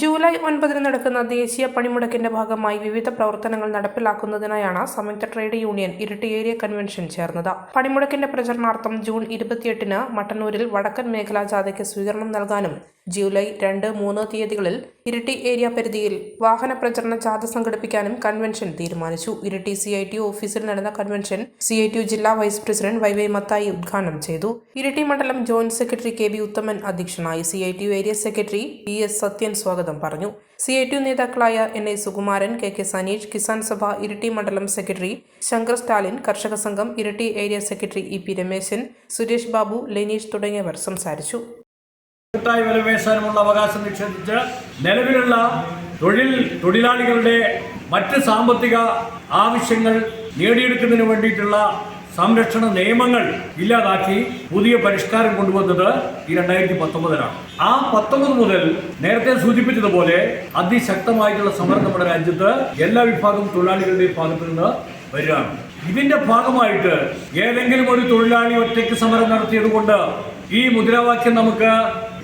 July ഒൻപതിന് നടക്കുന്ന ദേശീയ പണിമുടക്കിന്റെ ഭാഗമായി വിവിധ പ്രവർത്തനങ്ങൾ നടപ്പിലാക്കുന്നതിനായാണ് സംയുക്ത trade union Iritty area convention ചേർന്നത്. പണിമുടക്കിന്റെ പ്രചരണാർത്ഥം ജൂൺ ഇരുപത്തിയെട്ടിന് മട്ടന്നൂരിൽ വടക്കൻ മേഖലാ ജാഥയ്ക്ക് സ്വീകരണം നൽകാനും ജൂലൈ രണ്ട് മൂന്ന് തീയതികളിൽ ഇരിട്ടി ഏരിയ പരിധിയിൽ വാഹന പ്രചരണ ജാഥ സംഘടിപ്പിക്കാനും കൺവെൻഷൻ തീരുമാനിച്ചു. ഇരിട്ടി സി ഐ ടി ഓഫീസിൽ നടന്ന കൺവെൻഷൻ സി ഐ ടി ജില്ലാ vice president Y Y Mathai ഉദ്ഘാടനം ചെയ്തു. ഇരിട്ടി മണ്ഡലം joint secretary K B Uthaman അധ്യക്ഷനായി C I T area secretary P S Sathyan സ്വാഗതം പറഞ്ഞു. സി ഐ ടി നേതാക്കളായ N I Sukumaran K K Saneesh Kisan Sabha Iritty മണ്ഡലം secretary Shankar Stalin Karshaka Sangham Iritty area secretary E P Rameshan Suresh Babu Leneesh തുടങ്ങിയവർ സംസാരിച്ചു. കൂട്ടായ വിലപേശാനുമുള്ള അവകാശം നിഷേധിച്ച് നിലവിലുള്ള തൊഴിൽ തൊഴിലാളികളുടെ മറ്റ് സാമ്പത്തിക ആവശ്യങ്ങൾ നേടിയെടുക്കുന്നതിന് വേണ്ടിയിട്ടുള്ള സംരക്ഷണ നിയമങ്ങൾ ഇല്ലാതാക്കി പുതിയ പരിഷ്കാരം കൊണ്ടുവന്നത് ഈ രണ്ടായിരത്തി പത്തൊമ്പതിലാണ്. ആ പത്തൊമ്പത് മുതൽ നേരത്തെ സൂചിപ്പിച്ചതുപോലെ അതിശക്തമായിട്ടുള്ള സമരം നമ്മുടെ രാജ്യത്ത് എല്ലാ വിഭാഗം തൊഴിലാളികളുടെയും ഭാഗത്തു നിന്ന് വരികയാണ്. ഇതിന്റെ ഭാഗമായിട്ട് ഏതെങ്കിലും ഒരു തൊഴിലാളി ഒറ്റയ്ക്ക് സമരം നടത്തിയത് കൊണ്ട് ഈ മുദ്രാവാക്യം നമുക്ക്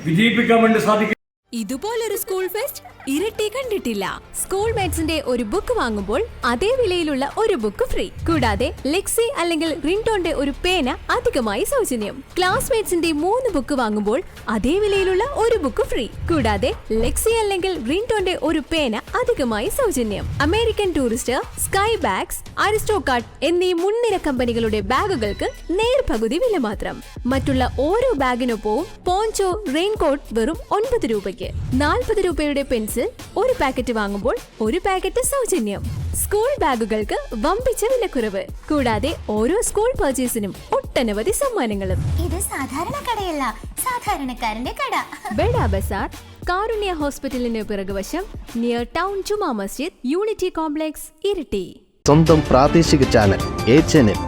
വിജയിപ്പിക്കാൻ വേണ്ടി സാധിക്കും. ഇതുപോലൊരു സ്കൂൾ ഫെസ്റ്റ് ഇരട്ടി കണ്ടിട്ടില്ല. സ്കൂൾ മേറ്റ്സിന്റെ ഒരു ബുക്ക് വാങ്ങുമ്പോൾ അതേ വിലയിലുള്ള ഒരു ബുക്ക് ഫ്രീ കൂടാതെ ലെക്സി അല്ലെങ്കിൽ റിൻഡോന്റെ ഒരു പേന അധികമായി സൗജന്യം. ക്ലാസ്മേറ്റ്സിന്റെ മൂന്ന് ബുക്ക് വാങ്ങുമ്പോൾ അതേ വിലയിലുള്ള ഒരു ബുക്ക് ഫ്രീ കൂടാതെ ലെക്സി അല്ലെങ്കിൽ റിൻഡോന്റെ ഒരു പേന അധികമായി സൗജന്യം. American Tourister Skybags Aristocrat എന്നീ മുൻനിര കമ്പനികളുടെ ബാഗുകൾക്ക് നേർപകുതി വില മാത്രം. മറ്റുള്ള ഓരോ ബാഗിനൊപ്പവും പോഞ്ചോ റെയിൻകോട്ട് വെറും ഒൻപത് രൂപയ്ക്ക്. നാൽപ്പത് രൂപയുടെ പെൻസിൽ ഒരു പാക്കറ്റ് വാങ്ങുമ്പോൾ ഒരു പാക്കറ്റ് സൗജന്യം. സ്കൂൾ ബാഗുകൾക്ക് വമ്പിച്ച വിലക്കുറവ്. കൂടാതെ ഓരോ സ്കൂൾ പർച്ചേസിനും ഒട്ടനവധി സമ്മാനങ്ങളും. ഇത് സാധാരണ കടയല്ല സാധാരണക്കാരന്റെ കട. ബെഡ ബസാർ കാരുണ്യ ഹോസ്പിറ്റലിന് പിറകുവശം near town Juma Masjid unity complex Iritty. സ്വന്തം പ്രാദേശിക ചാനൽ എ ചാനൽ